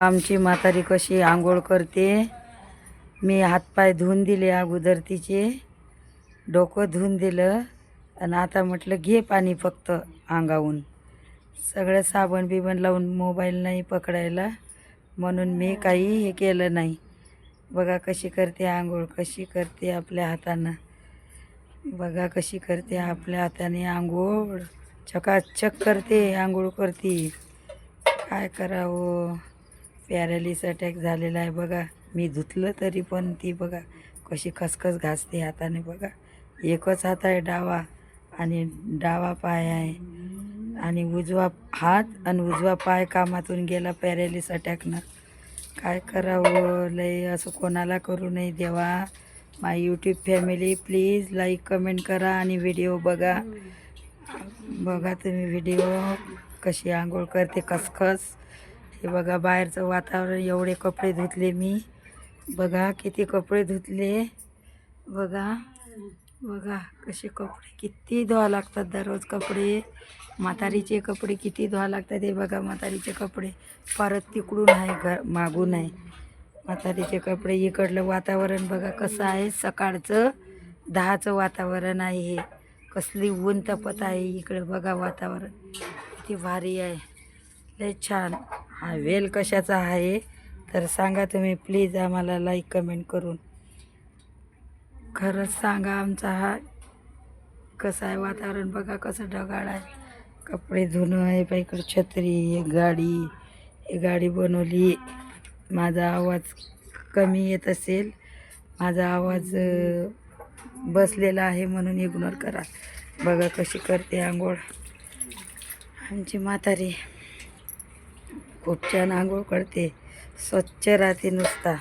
आमची म्हातारी कशी आंघोळ करते. मी हातपाय धुवून दिले अगोदर तिचे. डोकं धुवून दिलं आणि आता म्हटलं घे पाणी फक्त अंगाहून सगळं साबण बिबण लावून मोबाईल नाही पकडायला. म्हणून मी काही हे केलं नाही. बघा कशी करते आंघोळ कशी करते आपल्या हातानं. बघा कशी करते आपल्या हाताने आंघोळ. चकाचक करते आंघोळ करते. काय करावं? पॅरालिस अटॅक झालेला आहे बघा. मी धुतलं तरी पण ती बघा कशी खसखस घासते हाताने बघा. एकच हात आहे डावा आणि डावा पाय आहे. आणि उजवा हात आणि उजवा पाय कामातून गेला पॅरालिस अटॅकनं काय करावं? लय असं कोणाला करू नये देवा. My YouTube family please like comment करा आणि व्हिडिओ बघा. बघा तुम्ही व्हिडिओ कशी आंघोळ करते खसखस. हे बघा बाहेरचं वातावरण एवढे कपडे धुतले मी. बघा किती कपडे धुतले. बघा बघा कसे कपडे किती धुवा लागतात दररोज कपडे. म्हातारीचे कपडे किती धुवा लागतात हे बघा म्हातारीचे कपडे. परत तिकडून आहे घर मागून आहे. म्हातारीचे कपडे इकडलं वातावरण बघा कसं आहे. सकाळचं दहाचं वातावरण आहे हे. कसली ऊन तपत आहे इकडं बघा वातावरण. किती भारी आहे. लय छान. हा वेल कशाचा आहे? तर सांगा तुम्ही प्लीज आम्हाला लाईक कमेंट करून. खरंच सांगा आमचा हा कसं आहे वातावरण? बघा कसं ढगाळ आहे. कपडे धुणं आहे बा छत्री एक गाडी एक गाडी बनवली. माझा आवाज कमी येत असेल. माझा आवाज बसलेला आहे म्हणून इग्नोर करा. बघा कशी करते आंघोळ. आमची म्हातारी. खूप छान आंघोळ करते. स्वच्छ राहते नुसता.